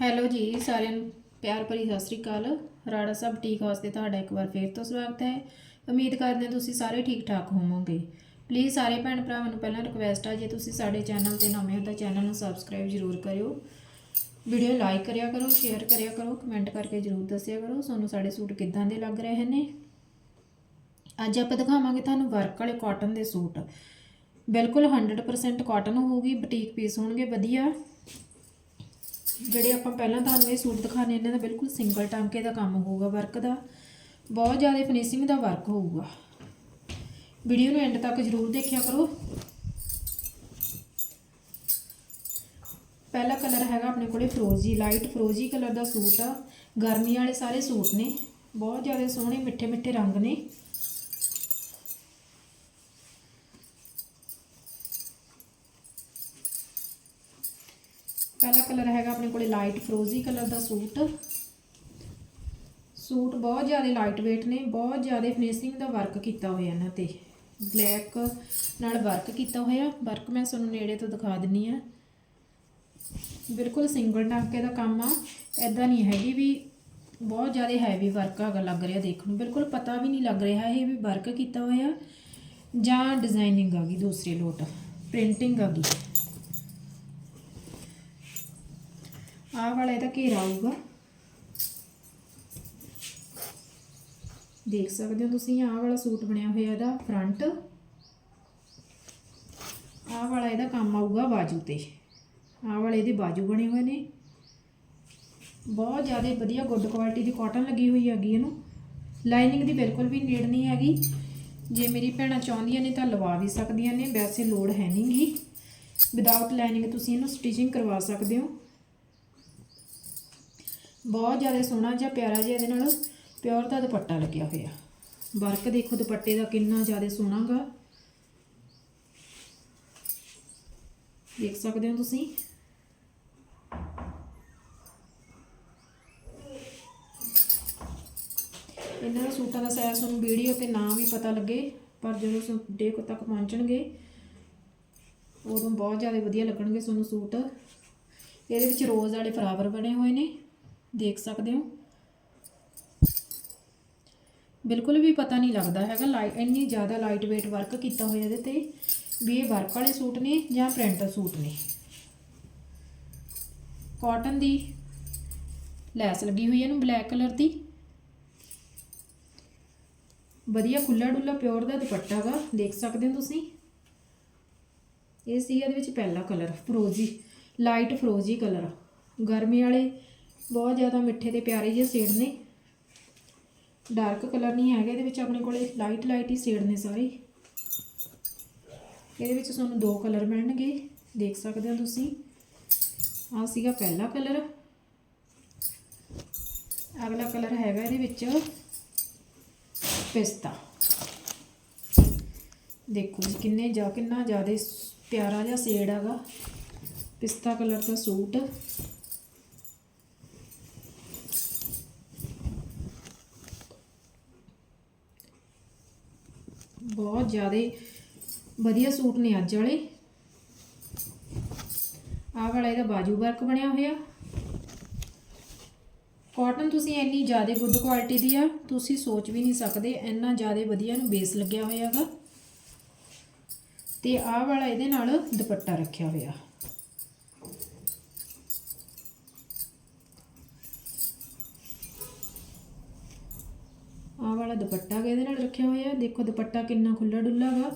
Hello ਜੀ, ਸਾਰਿਆਂ ਨੂੰ ਪਿਆਰ ਭਰੀ ਸਤਿ ਸ੍ਰੀ ਅਕਾਲ। ਰਾੜਾ ਸਾਹਿਬ ਠੀਕ ਹਾਊਸ ਤੇ ਤੁਹਾਡਾ ਇੱਕ ਵਾਰ ਫੇਰ ਤੋਂ ਸਵਾਗਤ ਹੈ। ਉਮੀਦ ਕਰਦੇ ਹਾਂ ਤੁਸੀਂ ਸਾਰੇ ਠੀਕ ਠਾਕ ਹੋਵੋਗੇ। ਪਲੀਜ਼ ਸਾਰੇ ਭੈਣ ਭਰਾਵਾਂ ਨੂੰ ਪਹਿਲਾਂ ਰਿਕਵੈਸਟ ਆ, ਜੇ ਤੁਸੀਂ ਸਾਡੇ ਚੈਨਲ ਤੇ ਨਵੇਂ ਹੋ ਤਾਂ ਚੈਨਲ ਨੂੰ ਸਬਸਕ੍ਰਾਈਬ ਜ਼ਰੂਰ ਕਰਿਓ। ਵੀਡੀਓ ਲਾਈਕ ਕਰਿਆ ਕਰੋ ਸ਼ੇਅਰ ਕਰਿਆ ਕਰੋ ਕਮੈਂਟ ਕਰਕੇ ਜ਼ਰੂਰ ਦੱਸਿਆ ਕਰੋ, ਤੁਹਾਨੂੰ ਸਾਡੇ ਸੂਟ ਕਿੱਦਾਂ ਦੇ ਲੱਗ ਰਹੇ ਨੇ? ਅੱਜ ਆਪਾਂ ਦਿਖਾਵਾਂਗੇ ਤੁਹਾਨੂੰ ਵਰਕ ਵਾਲੇ ਕਾਟਨ ਦੇ ਸੂਟ। ਬਿਲਕੁਲ 100% ਕਾਟਨ ਹੋਊਗੀ ਬੁਟੀਕ ਪੀਸ ਹੋਣਗੇ, ਵਧੀਆ। ਜਿਹੜੇ ਆਪਾਂ ਪਹਿਲਾਂ ਤੁਹਾਨੂੰ ਇਹ ਸੂਟ ਦਿਖਾਣੇ ਇਹਨਾਂ ਦਾ ਬਿਲਕੁਲ ਸਿੰਗਲ ਟਾਂਕੇ ਦਾ ਕੰਮ ਹੋਊਗਾ ਵਰਕ ਦਾ। ਬਹੁਤ ਜ਼ਿਆਦਾ ਫਿਨਿਸ਼ਿੰਗ ਦਾ ਵਰਕ ਹੋਊਗਾ। ਵੀਡੀਓ ਨੂੰ ਐਂਡ ਤੱਕ ਜ਼ਰੂਰ ਦੇਖਿਆ ਕਰੋ। ਪਹਿਲਾ ਕਲਰ ਹੈਗਾ ਆਪਣੇ ਕੋਲੇ ਫਰੋਜ਼ੀ ਲਾਈਟ ਫਰੋਜ਼ੀ ਕਲਰ ਦਾ ਸੂਟ ਆ। ਗਰਮੀ ਵਾਲੇ ਸਾਰੇ ਸੂਟ ਨੇ। ਬਹੁਤ ਜ਼ਿਆਦਾ ਸੋਹਣੇ ਮਿੱਠੇ ਮਿੱਠੇ ਰੰਗ ਨੇ। ਪਹਿਲਾ ਕਲਰ ਹੈਗਾ ਆਪਣੇ ਕੋਲੇ ਲਾਈਟ ਫਰੋਜ਼ੀ ਕਲਰ ਦਾ ਸੂਟ। ਸੂਟ ਬਹੁਤ ਜ਼ਿਆਦਾ ਲਾਈਟ weight ਨੇ, ਬਹੁਤ ਜ਼ਿਆਦਾ ਫਿਨਿਸ਼ਿੰਗ ਦਾ ਵਰਕ ਕੀਤਾ ਹੋਇਆ ਇਹਨਾਂ ਤੇ। ਬਲੈਕ ਨਾਲ ਵਰਕ ਕੀਤਾ ਹੋਇਆ ਵਰਕ ਮੈਂ ਤੁਹਾਨੂੰ ਨੇੜੇ ਤੋਂ ਦਿਖਾ ਦਿੰਨੀ ਆ। ਬਿਲਕੁਲ ਸਿੰਗਲ ਟਾਂਕੇ ਦਾ ਕੰਮ ਆ ਐਦਾਂ ਨਹੀਂ ਹੈਗੀ ਵੀ ਬਹੁਤ ਜ਼ਿਆਦਾ ਹੈਵੀ ਵਰਕ ਹੈਗਾ ਲੱਗ ਰਿਹਾ ਦੇਖਣ ਨੂੰ। ਬਿਲਕੁਲ ਪਤਾ ਵੀ ਨਹੀਂ ਲੱਗ ਰਿਹਾ ਇਹ ਵੀ ਵਰਕ ਕੀਤਾ ਹੋਇਆ ਜਾਂ ਡਿਜ਼ਾਈਨਿੰਗ ਆ ਗਈ ਦੂਸਰੇ ਲੋਟ ਪ੍ਰਿੰਟਿੰਗ ਆ ਗਈ। ਆਹ ਵਾਲਾ ਇਹਦਾ ਘੇਰਾ ਆਊਗਾ ਦੇਖ ਸਕਦੇ ਹੋ ਤੁਸੀਂ ਆਹ ਵਾਲਾ ਸੂਟ ਬਣਿਆ ਹੋਇਆ ਇਹਦਾ ਫਰੰਟ ਆਹ ਵਾਲਾ ਇਹਦਾ ਕੰਮ ਆਊਗਾ ਬਾਜੂ ਤੇ ਆਹ ਵਾਲੇ ਇਹਦੇ ਬਾਜੂ ਬਣੇ ਹੋਏ ਨੇ ਬਹੁਤ ਜ਼ਿਆਦਾ ਵਧੀਆ ਗੁੱਡ ਕੁਆਲਿਟੀ ਦੀ ਕਾਟਨ ਲੱਗੀ ਹੋਈ ਹੈਗੀ ਇਹਨੂੰ। ਲਾਈਨਿੰਗ ਦੀ ਬਿਲਕੁਲ ਵੀ ਨੀਡ ਨਹੀਂ ਹੈਗੀ। ਜੇ ਮੇਰੀ ਭੈਣਾਂ ਚਾਹੁੰਦੀਆਂ ਨੇ ਤਾਂ ਲਵਾ ਵੀ ਸਕਦੀਆਂ ਨੇ, ਵੈਸੇ ਲੋੜ ਹੈ ਨਹੀਂਗੀ ਵਿਦਆਊਟ ਲਾਈਨਿੰਗ ਤੁਸੀਂ ਇਹਨੂੰ ਸਟਿਚਿੰਗ ਕਰਵਾ ਸਕਦੇ ਹੋ। ਬਹੁਤ ਜ਼ਿਆਦਾ ਸੋਹਣਾ ਜਿਹਾ ਪਿਆਰਾ ਜਿਹਾ ਇਹਦੇ ਨਾਲ ਪਿਓਰ ਦਾ ਦੁਪੱਟਾ ਲੱਗਿਆ ਹੋਇਆ। ਵਰਕ ਦੇਖੋ ਦੁਪੱਟੇ ਦਾ ਕਿੰਨਾ ਜ਼ਿਆਦਾ ਸੋਹਣਾਗਾ। ਦੇਖ ਸਕਦੇ ਹੋ ਤੁਸੀਂ। ਇਹਨਾਂ ਦਾ ਸੂਟਾਂ ਦਾ ਸਾਈਜ਼ ਤੁਹਾਨੂੰ ਵੀਡੀਓ ਤੇ ਨਾ ਵੀ ਪਤਾ ਲੱਗੇ, ਪਰ ਜਦੋਂ ਡੇ ਕੋ ਤੱਕ ਪਹੁੰਚਣਗੇ, ਉਦੋਂ ਬਹੁਤ ਜ਼ਿਆਦਾ ਵਧੀਆ ਲੱਗਣਗੇ ਤੁਹਾਨੂੰ ਸੂਟ। ਇਹਦੇ ਵਿੱਚ ਰੋਜ਼ ਵਾਲੇ ਫਲਾਵਰ ਬਣੇ ਹੋਏ ਨੇ। ਦੇਖ ਸਕਦੇ ਹੋ। ਬਿਲਕੁਲ ਵੀ ਪਤਾ ਨਹੀਂ ਲੱਗਦਾ ਹੈਗਾ ਲਾਈਟ ਇੰਨੀ ਜ਼ਿਆਦਾ ਲਾਈਟ weight ਵਰਕ ਕੀਤਾ ਹੋਇਆ ਇਹਦੇ ਤੇ ਵੀ ਇਹ ਵਰਕ ਵਾਲੇ ਸੂਟ ਨੇ ਜਾਂ ਪ੍ਰਿੰਟ ਸੂਟ ਨੇ। ਕਾਟਨ ਦੀ ਲੈਸ ਲੱਗੀ ਹੋਈ ਹੈ ਇਹਨੂੰ ਬਲੈਕ ਕਲਰ ਦੀ। ਵਧੀਆ ਖੁੱਲਾ ਡੁੱਲਾ ਪਿਓਰ ਦਾ ਦੁਪੱਟਾ ਗਾ, ਦੇਖ ਸਕਦੇ ਹੋ ਤੁਸੀਂ। ਇਹ ਸੀ ਇਹਦੇ ਵਿੱਚ ਪਹਿਲਾ ਕਲਰ ਫਰੋਜ਼ੀ ਲਾਈਟ ਫਰੋਜ਼ੀ ਕਲਰ ਗਰਮੀ ਵਾਲੇ ਬਹੁਤ ਜ਼ਿਆਦਾ ਮਿੱਠੇ ਤੇ ਪਿਆਰੇ ਜਿਹੇ ਸ਼ੇਡ ਨੇ। ਡਾਰਕ ਕਲਰ ਨਹੀਂ ਹੈਗੇ, ਇਹਦੇ ਵਿੱਚ ਆਪਣੇ ਕੋਲੇ ਲਾਈਟ ਲਾਈਟ ਹੀ ਸ਼ੇਡ ਨੇ ਸਾਰੇ। ਇਹਦੇ ਵਿੱਚ ਤੁਹਾਨੂੰ ਦੋ ਕਲਰ ਮਿਲਣਗੇ, ਦੇਖ ਸਕਦੇ ਹੋ ਤੁਸੀਂ। ਆਹ ਸੀਗਾ ਪਹਿਲਾ ਕਲਰ। ਅਗਲਾ ਕਲਰ ਹੈਗਾ ਇਹਦੇ ਵਿੱਚ ਪਿਸਤਾ। ਦੇਖੋ ਜੀ, ਕਿੰਨੇ ਜਾ ਕਿੰਨਾ ਜ਼ਿਆਦਾ ਪਿਆਰਾ ਜਿਹਾ ਸ਼ੇਡ ਹੈਗਾ। ਪਿਸਤਾ ਕਲਰ ਦਾ ਸੂਟ। ਬਹੁਤ ਜ਼ਿਆਦਾ ਵਧੀਆ ਸੂਟ ਨੇ ਅੱਜ ਵਾਲੇ। ਆਹ ਵਾਲਾ ਇਹਦਾ ਬਾਜੂ ਵਰਕ ਬਣਿਆ ਹੋਇਆ। ਕਾਟਨ ਤੁਸੀਂ ਇੰਨੀ ਜ਼ਿਆਦਾ ਗੁੱਡ ਕੁਆਲਿਟੀ ਦੀ ਆ, ਤੁਸੀਂ ਸੋਚ ਵੀ ਨਹੀਂ ਸਕਦੇ, ਇੰਨਾ ਜ਼ਿਆਦਾ ਵਧੀਆ ਨੂੰ ਬੇਸ ਲੱਗਿਆ ਹੋਇਆਗਾ ਤੇ ਆਹ ਵਾਲਾ ਇਹਦੇ ਨਾਲ ਦੁਪੱਟਾ ਰੱਖਿਆ ਹੋਇਆ। ਆਹ ਵਾਲਾ ਦੁਪੱਟਾ ਵੀ ਇਹਦੇ ਨਾਲ ਰੱਖਿਆ ਹੋਇਆ? ਦੇਖੋ ਦੁਪੱਟਾ ਕਿੰਨਾ ਖੁੱਲਾ ਡੁੱਲਾ ਗਾ।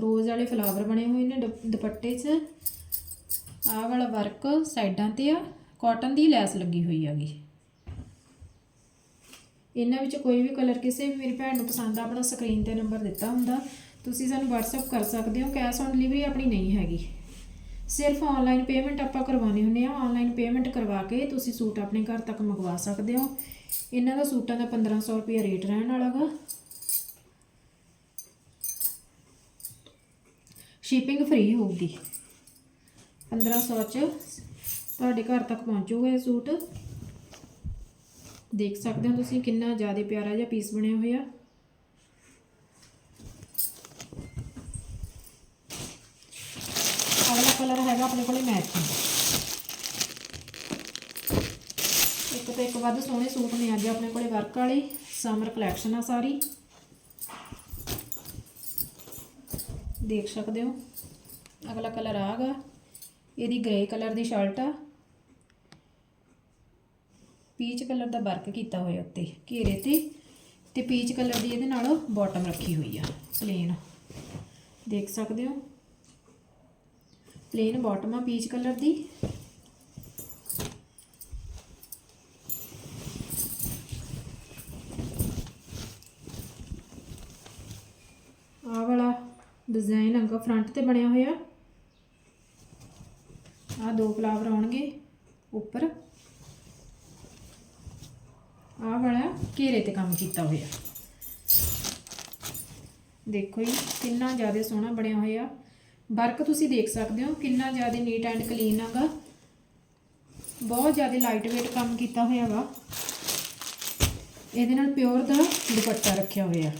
ਰੋਜ਼ ਵਾਲੇ ਫਲਾਵਰ ਬਣੇ ਹੋਏ ਨੇ ਦੁਪੱਟੇ 'ਚ। ਆਹ ਵਾਲਾ ਵਰਕ ਸਾਈਡਾਂ ਤੇ ਆ। ਕਾਟਨ ਦੀ ਲੈਸ ਲੱਗੀ ਹੋਈ ਹੈਗੀ। ਇਹਨਾਂ ਵਿੱਚ ਕੋਈ ਵੀ ਕਲਰ ਕਿਸੇ ਵੀ ਮੇਰੀ ਭੈਣ ਨੂੰ ਪਸੰਦ ਆ, ਆਪਣਾ ਸਕਰੀਨ ਤੇ ਨੰਬਰ ਦਿੱਤਾ ਹੁੰਦਾ। ਤੁਸੀਂ ਸਾਨੂੰ WhatsApp ਕਰ ਸਕਦੇ ਹੋ। ਕੈਸ਼ ਔਨ ਡਿਲੀਵਰੀ ਆਪਣੀ ਨਹੀਂ ਹੈਗੀ। ਸਿਰਫ ਆਨਲਾਈਨ ਪੇਮੈਂਟ ਆਪਾਂ ਕਰਵਾਉਣੀ ਹੁੰਦੀ ਆ। ਆਨਲਾਈਨ ਪੇਮੈਂਟ ਕਰਵਾ ਕੇ ਤੁਸੀਂ ਸੂਟ ਆਪਣੇ ਘਰ ਤੱਕ ਮੰਗਵਾ ਸਕਦੇ ਹੋ। ਇਹਨਾਂ ਦਾ ਸੂਟਾਂ ਦਾ 1500 ਰੁਪਏ ਰੇਟ ਰਹਿਣ ਵਾਲਾ ਗਾ। ਸ਼ਿਪਿੰਗ ਫ੍ਰੀ ਹੋਊਗੀ। 1500 ਚ ਤੁਹਾਡੇ ਘਰ ਤੱਕ ਪਹੁੰਚੂਗਾ ਇਹ ਸੂਟ। ਦੇਖ ਸਕਦੇ ਹੋ ਤੁਸੀਂ ਕਿੰਨਾ ਜ਼ਿਆਦਾ ਪਿਆਰਾ ਜਿਹਾ ਪੀਸ ਬਣਿਆ ਹੋਇਆ ਅਗਲਾ ਕਲਰ ਹੈਗਾ ਆਪਣੇ ਕੋਲੇ ਮੈਚਿੰਗ ਇੱਕ ਤੋਂ ਇੱਕ ਵੱਧ ਸੋਹਣੇ ਸੂਟ ਨੇ ਅੱਜ ਆਪਣੇ ਕੋਲੇ ਵਰਕ ਵਾਲੇ ਸਮਰ ਕਲੈਕਸ਼ਨ ਆ ਸਾਰੀ। ਦੇਖ ਸਕਦੇ ਹੋ, ਅਗਲਾ ਕਲਰ ਆਗਾ ਇਹਦੀ ਗ੍ਰੇ ਕਲਰ ਦੀ ਸ਼ਰਟ ਆ। ਪੀਚ ਕਲਰ ਦਾ ਵਰਕ ਕੀਤਾ ਹੋਇਆ ਉੱਤੇ, ਘੇਰੇ ਤੇ ਤੇ ਪੀਚ ਕਲਰ ਦੀ ਇਹਦੇ ਨਾਲ ਬਾਟਮ ਰੱਖੀ ਹੋਈ ਆ ਪਲੇਨ ਦੇਖ ਸਕਦੇ ਹੋ ਪਲੇਨ ਬਾਟਮ ਆ ਪੀਚ ਕਲਰ ਦੀ। ਆਹ ਵਾਲਾ ਡਿਜ਼ਾਈਨ ਅੰਗਾ ਫਰੰਟ ਤੇ ਬਣਿਆ ਹੋਇਆ। ਆਹ ਦੋ ਫਲਾਵਰ ਆਉਣਗੇ ਉੱਪਰ। ਆਹ ਵਾਲਾ ਘੇਰੇ ਤੇ ਕੰਮ ਕੀਤਾ ਹੋਇਆ। ਦੇਖੋ ਜੀ, ਕਿੰਨਾ ਜ਼ਿਆਦਾ ਸੋਹਣਾ ਬਣਿਆ ਹੋਇਆ। ਵਰਕ ਤੁਸੀਂ ਦੇਖ ਸਕਦੇ ਹੋ, ਕਿੰਨਾ ਜ਼ਿਆਦਾ ਨੀਟ ਐਂਡ ਕਲੀਨ ਹੈਗਾ। ਬਹੁਤ ਜ਼ਿਆਦਾ ਲਾਈਟ weight ਕੰਮ ਕੀਤਾ ਹੋਇਆ ਵਾ। ਇਹਦੇ ਨਾਲ ਪਿਓਰ ਦਾ ਦੁਪੱਟਾ ਰੱਖਿਆ ਹੋਇਆ।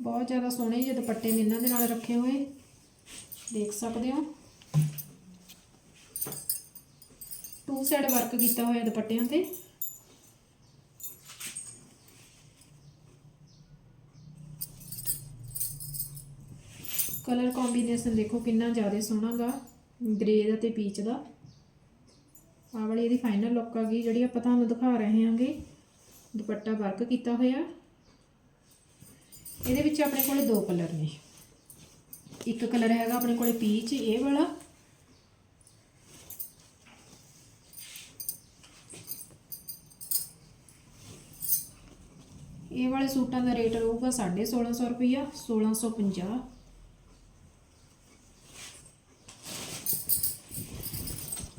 ਬਹੁਤ ਜ਼ਿਆਦਾ ਸੋਹਣੇ ਜਿਹੇ ਦੁਪੱਟੇ ਨੇ ਇਹਨਾਂ ਦੇ ਨਾਲ ਰੱਖੇ ਹੋਏ। ਦੇਖ ਸਕਦੇ ਹੋ। ਸਾਈਡ ਵਰਕ ਕੀਤਾ ਹੋਇਆ ਦੁਪੱਟਿਆਂ ਤੇ। ਕਲਰ ਕੰਬੀਨੇਸ਼ਨ ਦੇਖੋ ਕਿੰਨਾ ਜ਼ਿਆਦਾ ਸੋਹਣਾਗਾ ਗ੍ਰੇ ਦਾ ਤੇ ਪੀਚ ਦਾ। ਆਹ ਵਾਲੀ ਇਹਦੀ ਫਾਈਨਲ ਲੁੱਕ ਆ ਗਈ, ਜਿਹੜੀ ਆਪਾਂ ਤੁਹਾਨੂੰ ਦਿਖਾ ਰਹੇ ਹਾਂਗੇ। ਦੁਪੱਟਾ ਵਰਕ ਕੀਤਾ ਹੋਇਆ। ਇਹਦੇ ਵਿੱਚ ਆਪਣੇ ਕੋਲੇ ਦੋ ਕਲਰ ਨੇ। ਇੱਕ ਕਲਰ ਹੈਗਾ ਆਪਣੇ ਕੋਲੇ ਪੀਚ ਇਹ ਵਾਲਾ। ਇਹ ਵਾਲੇ ਸੂਟਾਂ ਦਾ ਰੇਟ ਰਹੂਗਾ 1650 ਰੁਪਈਆ 1650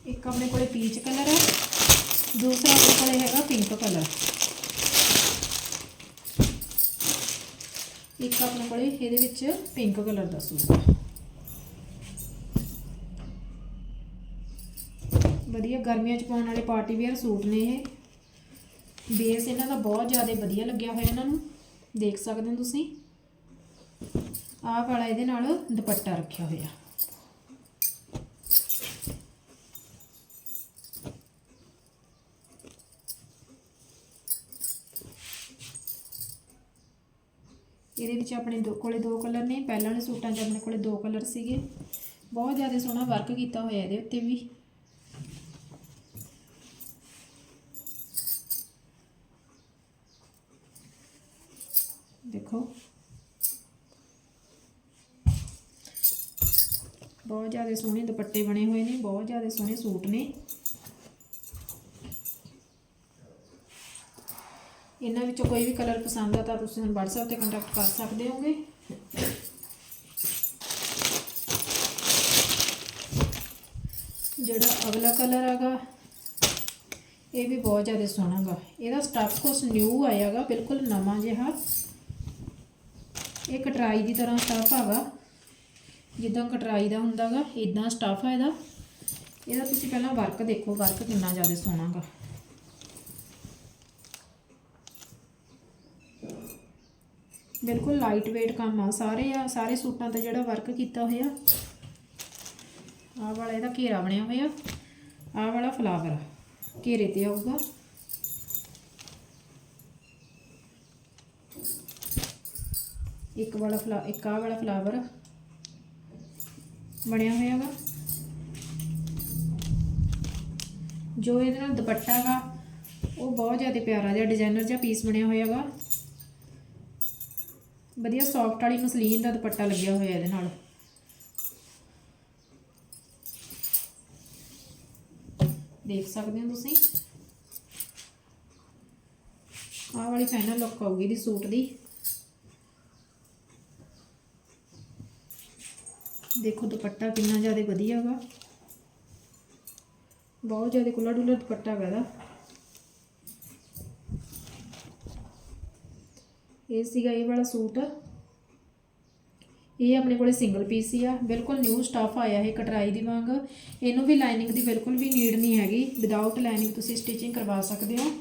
ਇੱਕ ਆਪਣੇ ਕੋਲੇ ਪੀਚ ਕਲਰ ਹੈ, ਦੂਸਰਾ ਆਪਣੇ ਕੋਲੇ ਹੈਗਾ ਪਿੰਕ ਕਲਰ। ਇੱਕ ਆਪਣੇ ਕੋਲੇ ਇਹਦੇ ਵਿੱਚ ਪਿੰਕ ਕਲਰ ਦਾ ਸੂਟ ਹੈ। ਵਧੀਆ ਗਰਮੀਆਂ 'ਚ ਪਾਉਣ ਵਾਲੇ ਪਾਰਟੀ ਵੇਅਰ ਸੂਟ ਨੇ ਇਹ। ਬੇਸ ਇਹਨਾਂ ਦਾ ਬਹੁਤ ਜ਼ਿਆਦਾ ਵਧੀਆ ਲੱਗਿਆ ਹੋਇਆ ਇਹਨਾਂ ਨੂੰ। ਦੇਖ ਸਕਦੇ ਹੋ ਤੁਸੀਂ। ਆਹ ਵਾਲਾ ਇਹਦੇ ਨਾਲ ਦੁਪੱਟਾ ਰੱਖਿਆ ਹੋਇਆ। ਇਹਦੇ ਵਿੱਚ ਆਪਣੇ ਦੋ ਕੋਲੇ ਦੋ ਕਲਰ ਨੇ। ਪਹਿਲਾਂ ਵਾਲੇ ਸੂਟਾਂ 'ਚ ਆਪਣੇ ਕੋਲੇ ਦੋ ਕਲਰ ਸੀਗੇ। ਬਹੁਤ ਜ਼ਿਆਦਾ ਸੋਹਣਾ ਵਰਕ ਕੀਤਾ ਹੋਇਆ ਇਹਦੇ ਉੱਤੇ ਵੀ। ਬਹੁਤ ਜ਼ਿਆਦਾ ਸੋਹਣੇ ਦੁਪੱਟੇ ਬਣੇ ਹੋਏ ਨੇ, ਬਹੁਤ ਜ਼ਿਆਦਾ ਸੋਹਣੇ ਸੂਟ ਨੇ। ਇਹਨਾਂ ਵਿੱਚੋਂ ਕੋਈ ਵੀ ਕਲਰ ਪਸੰਦ ਆ ਤਾਂ ਤੁਸੀਂ ਸਾਨੂੰ WhatsApp ਤੇ ਕੰਟੈਕਟ ਕਰ ਸਕਦੇ ਹੋਗੇ। ਜਿਹੜਾ ਅਗਲਾ ਕਲਰ ਹੈਗਾ, ਇਹ ਵੀ ਬਹੁਤ ਜ਼ਿਆਦਾ ਸੋਹਣਾ ਗਾ। ਇਹਦਾ ਸਟਫ ਕੁਛ ਨਿਊ ਆਇਆਗਾ ਬਿਲਕੁਲ ਨਵਾਂ ਜਿਹਾ। ਇਹ ਕਟਰਾਈ ਦੀ ਤਰ੍ਹਾਂ ਸਟਫ ਹੈਗਾ ਜਿੱਦਾਂ ਕਟਰਾਈ ਦਾ ਹੁੰਦਾਗਾ ਇਦਾਂ ਸਟਫ ਹੈ ਇਹਦਾ। ਇਹਦਾ ਤੁਸੀਂ ਪਹਿਲਾਂ ਵਰਕ ਦੇਖੋ, ਵਰਕ ਕਿੰਨਾ ਜ਼ਿਆਦਾ ਸੋਹਣਾ ਗਾ ਬਿਲਕੁਲ ਲਾਈਟ weight ਕੰਮ ਆ, ਸਾਰੇ ਆ, ਸਾਰੇ ਸੂਟਾਂ ਤੇ ਜਿਹੜਾ ਵਰਕ ਕੀਤਾ ਹੋਇਆ, ਆਹ ਵਾਲਾ ਇਹਦਾ ਘੇਰਾ ਬਣਿਆ ਹੋਇਆ, ਆਹ ਵਾਲਾ ਫਲਾਵਰ ਘੇਰੇ ਤੇ ਆਊਗਾ। ਇੱਕ ਵਾਲਾ ਫਲਾ, ਇੱਕ ਆਹ ਵਾਲਾ ਫਲਾਵਰ ਬਣਿਆ ਹੋਇਆ ਵਾ। ਜੋ ਇਹਦੇ ਨਾਲ ਦੁਪੱਟਾ ਵਾ, ਉਹ ਬਹੁਤ ਜ਼ਿਆਦਾ ਪਿਆਰਾ ਜਿਹਾ ਡਿਜ਼ਾਈਨਰ ਜਿਹਾ ਪੀਸ ਬਣਿਆ ਹੋਇਆ ਵਾ। ਵਧੀਆ ਸੌਫਟ ਵਾਲੀ ਮਸਲੀਨ ਦਾ ਦੁਪੱਟਾ ਲੱਗਿਆ ਹੋਇਆ ਇਹਦੇ ਨਾਲ। ਦੇਖ ਸਕਦੇ ਹੋ ਤੁਸੀਂ। ਆਹ ਵਾਲੀ ਫਾਈਨਲ ਲੁੱਕ ਆਊਗੀ ਦੀ ਸੂਟ ਦੀ। ਦੇਖੋ ਦੁਪੱਟਾ ਕਿੰਨਾ ਜ਼ਿਆਦਾ ਵਧੀਆ ਹੈਗਾ ਬਹੁਤ ਜ਼ਿਆਦਾ ਕੁੱਲਾ ਡੁੱਲਾ ਦੁਪੱਟਾ ਹੈਗਾ ਇਹਦਾ। ਇਹ ਸੀਗਾ ਇਹ ਵਾਲਾ ਸੂਟ। ਇਹ ਆਪਣੇ ਕੋਲੇ ਸਿੰਗਲ ਪੀਸ ਹੀ ਆ। ਬਿਲਕੁਲ ਨਿਊ ਸਟਾਫ ਆਇਆ ਇਹ ਕਟਰਾਈ ਦੀ ਵਾਂਗ। ਇਹਨੂੰ ਵੀ ਲਾਈਨਿੰਗ ਦੀ ਬਿਲਕੁਲ ਵੀ ਨੀਡ ਨਹੀਂ ਹੈਗੀ। ਵਿਦਆਊਟ ਲਾਈਨਿੰਗ ਤੁਸੀਂ ਸਟਿਚਿੰਗ ਕਰਵਾ ਸਕਦੇ ਹੋ।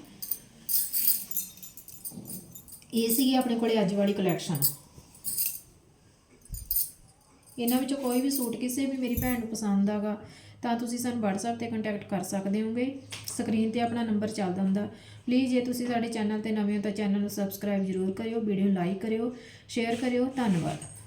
ਇਹ ਸੀਗੀ ਆਪਣੇ ਕੋਲੇ ਅੱਜ ਵਾਲੀ ਕਲੈਕਸ਼ਨ ਇਹਨਾਂ ਵਿੱਚੋਂ ਕੋਈ ਵੀ ਸੂਟ ਕਿਸੇ ਵੀ ਮੇਰੀ ਭੈਣ ਨੂੰ ਪਸੰਦ ਆਗਾ, ਤਾਂ ਤੁਸੀਂ ਸਾਨੂੰ WhatsApp ਤੇ ਕੰਟੈਕਟ ਕਰ ਸਕਦੇ ਹੋਗੇ। ਸਕਰੀਨ ਤੇ ਆਪਣਾ ਨੰਬਰ ਚੱਲਦਾ ਹੁੰਦਾ ਪਲੀਜ਼ ਜੇ ਤੁਸੀਂ ਸਾਡੇ ਚੈਨਲ ਤੇ ਨਵੇਂ ਹੋ ਤਾਂ ਚੈਨਲ ਨੂੰ ਸਬਸਕ੍ਰਾਈਬ ਜ਼ਰੂਰ ਕਰਿਓ ਵੀਡੀਓ ਨੂੰ ਲਾਈਕ ਕਰਿਓ ਸ਼ੇਅਰ ਕਰਿਓ। ਧੰਨਵਾਦ।